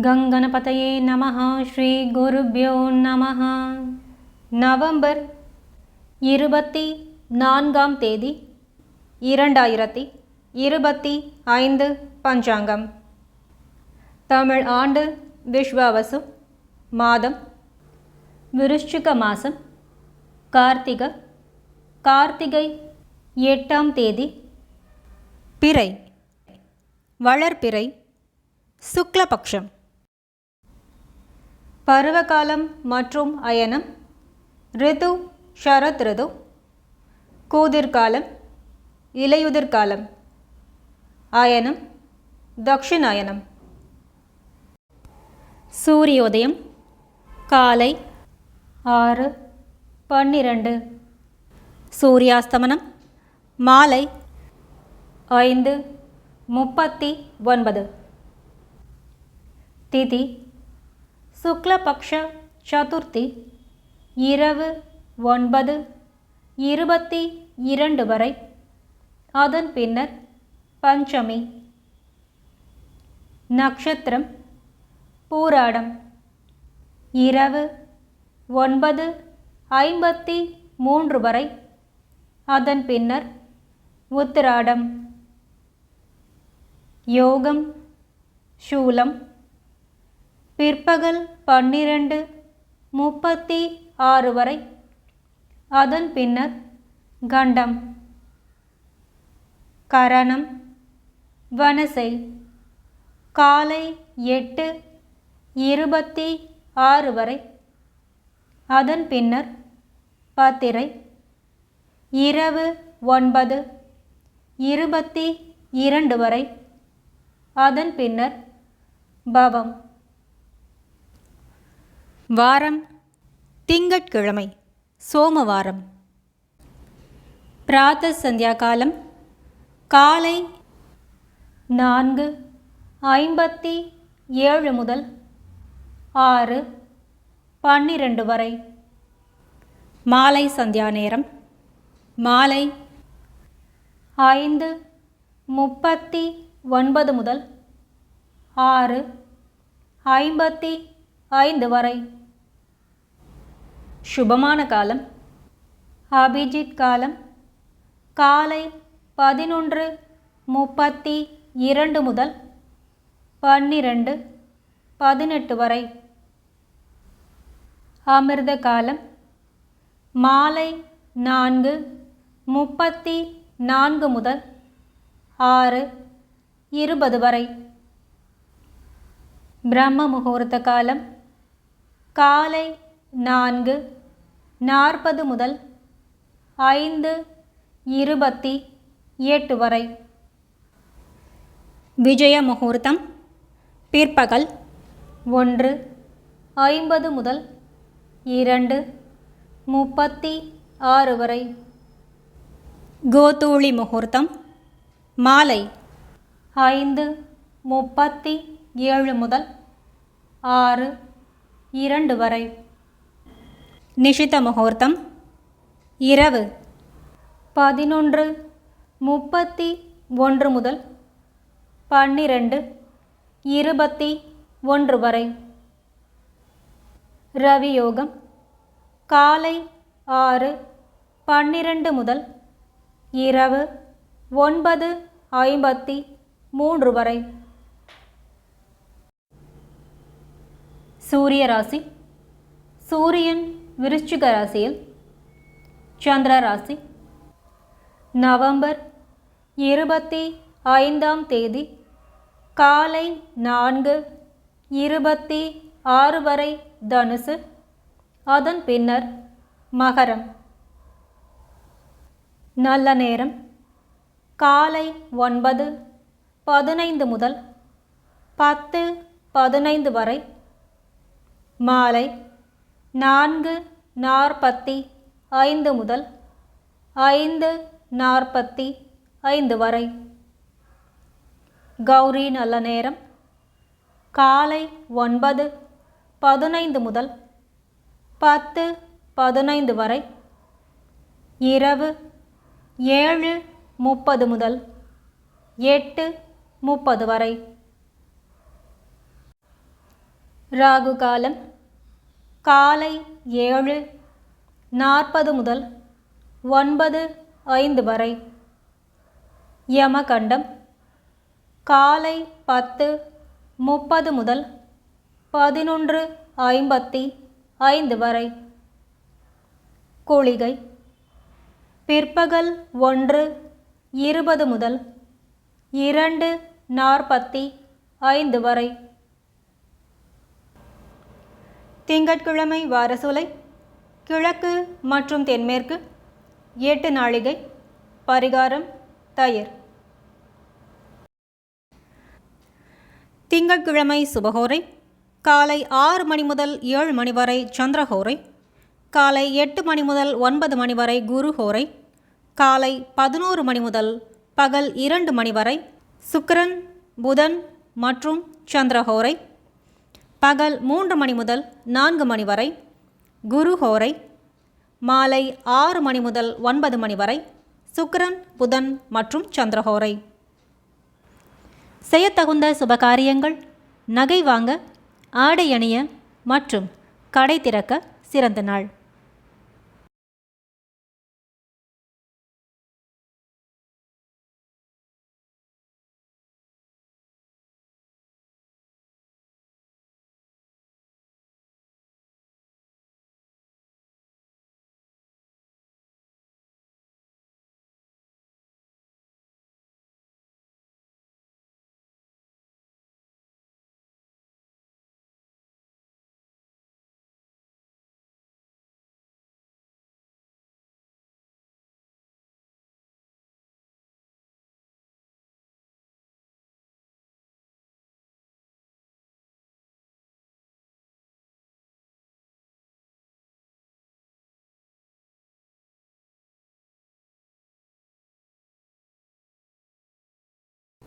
கங்கணபதையே நம ஸ்ரீ குருப்யோ நம நவம்பர் இருபத்தி நான்காம் தேதி இரண்டாயிரத்தி இருபத்தி ஐந்து பஞ்சாங்கம். தமிழ் ஆண்டு விஸ்வாவசு மாதம் விருஷ்சிக மாதம் கார்த்திக கார்த்திகை எட்டாம் தேதி பிறை வளர்பிறை சுக்லபக்ஷம். பருவகாலம் மற்றும் அயனம். ரிது ஷரத் ரிது. கூதிர்காலம் இலையுதிர்காலம். அயனம் தக்ஷிணாயனம். சூரியோதயம் காலை ஆறு பன்னிரண்டு. சூரியாஸ்தமனம் மாலை ஐந்து முப்பத்தி ஒன்பது. திதி சுக்லபக்ஷ சதுர்த்தி இரவு ஒன்பது இருபத்தி இரண்டு வரை. அதன் பின்னர் பஞ்சமி. நட்சத்திரம் பூராடம். இரவு ஒன்பது ஐம்பத்தி மூன்று வரை. அதன் பின்னர் உத்திராடம். யோகம் சூலம் பிற்பகல் பன்னிரண்டு முப்பத்தி ஆறு வரை. அதன் பின்னர் கண்டம். கரணம். வனசை. காலை எட்டு இருபத்தி ஆறு வரை. அதன் பின்னர் பத்திரை. இரவு ஒன்பது இருபத்தி இரண்டு வரை. அதன் பின்னர் பவம். வாரம் திங்கட்கிழமை சோமவாரம். பிராத்த சந்தியா காலம் காலை நான்கு ஐம்பத்தி ஏழு முதல் ஆறு பன்னிரண்டு வரை. மாலை சந்தியா நேரம் மாலை ஐந்து முப்பத்தி ஒன்பது முதல் ஆறு ஐம்பத்தி ஐந்து வரை. சுபமான காலம். அபிஜித் காலம். காலை பதினொன்று முப்பத்தி இரண்டு முதல் பன்னிரண்டு பதினெட்டு வரை. அமிர்த காலம். மாலை நான்கு முப்பத்தி நான்கு முதல் ஆறு இருபது வரை. பிரம்ம முகூர்த்த காலம். காலை நான்கு நாற்பது முதல் ஐந்து இருபத்தி எட்டு வரை. விஜய முகூர்த்தம் பிற்பகல் ஒன்று ஐம்பது முதல் இரண்டு முப்பத்தி ஆறு வரை. கோதூளி முகூர்த்தம் மாலை ஐந்து முப்பத்தி ஏழு முதல் ஆறு இரண்டு வரை. நிஷித முகூர்த்தம். இரவு. பதினொன்று முப்பத்தி ஒன்று முதல் பன்னிரண்டு இருபத்தி ஒன்று வரை. ரவி யோகம். காலை ஆறு பன்னிரண்டு முதல் இரவு ஒன்பது ஐம்பத்தி மூன்று வரை. சூரிய ராசி. சூரியன் விருச்சிக ராசியில் சந்திர ராசி. நவம்பர் இருபத்தி ஐந்தாம் தேதி காலை நான்கு இருபத்தி ஆறு வரை தனுசு அதன் பின்னர் மகரம். நல்ல நேரம். காலை ஒன்பது பதினைந்து முதல் பத்து பதினைந்து வரை. மாலை நான்கு நாற்பத்தி ஐந்து முதல் ஐந்து நாற்பத்தி ஐந்து வரை. கௌரி நல்ல நேரம். காலை ஒன்பது பதினைந்து முதல் பத்து பதினைந்து வரை. இரவு ஏழு முப்பது முதல் எட்டு முப்பது வரை. ராகு காலம் காலை ஏழு நாற்பது முதல் ஒன்பது ஐந்து வரை. யமகண்டம் காலை பத்து முப்பது முதல் பதினொன்று ஐம்பத்தி ஐந்து வரை. குளிகை பிற்பகல் ஒன்று இருபது முதல் இரண்டு நாற்பத்தி ஐந்து வரை. திங்கட்கிழமை வாரசூலை கிழக்கு மற்றும் தென்மேற்கு எட்டு நாழிகை பரிகாரம் தயிர். திங்கட்கிழமை சுபஹோரை காலை ஆறு மணி முதல் ஏழு மணி வரை சந்திரஹோரை காலை எட்டு மணி முதல் ஒன்பது மணி வரை குருஹோரை காலை பதினோரு மணி முதல் பகல் இரண்டு மணி வரை சுக்கரன் புதன் மற்றும் சந்திரஹோரை பகல் மூன்று மணி முதல் நான்கு மணி வரை குருஹோரை மாலை ஆறு மணி முதல் ஒன்பது மணி வரை சுக்கிரன் புதன் மற்றும் சந்திரஹோரை செய்யத்தகுந்த சுபகாரியங்கள் நகை வாங்க ஆடை அணிய மற்றும் கடை திறக்க சிறந்த நாள்.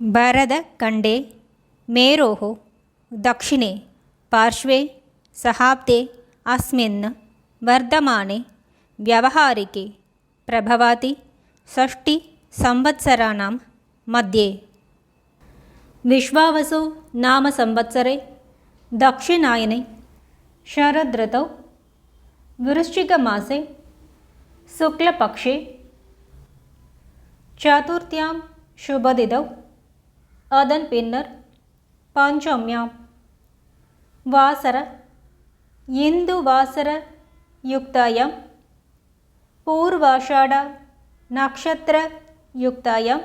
ಬರದ ಕಂಡೆ ಮೇರೋಃ दक्षिणे पार्श्वे सहाब्दे अस्मिन् वर्धमाने व्यवहारिके प्रभवाति षष्टिसंवत्सराणां मध्ये विश्वावसो नाम संवत्सरे दक्षिणायने शरदृतौ वृश्चिकमासे शुक्लपक्षे चतुर्थ्यां शुभदिदौ அதன் பின்னர் பஞ்சம்யாம் வாசர இந்து வாசர யுக்தாயம் பூர்வாஷாட நக்ஷத்திர யுக்தாயம்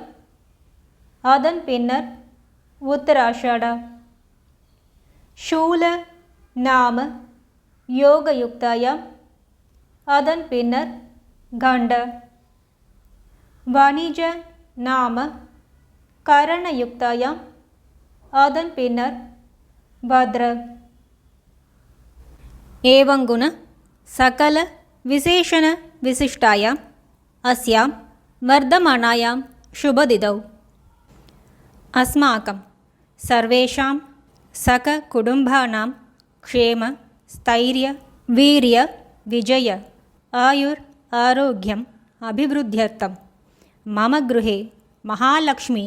அதன் பின்னர் உத்தராஷாடா. சூல நாம யோக யுக்தாயம் அதன் பின்னர் கண்ட. வணிஜ நாம करणयुक्तायाम् அதன் பின்னர் பத்ர एवङ्गुण सकलविशेषणविशिष्टायाम् अस्यां वर्धमानायां शुभदिदौ अस्माकं सर्वेषां सककुटुम्बानां क्षेम स्थैर्य वीर्य विजय आयुर् आरोग्यम् अभिवृद्ध्यर्थं मम गृहे महालक्ष्मी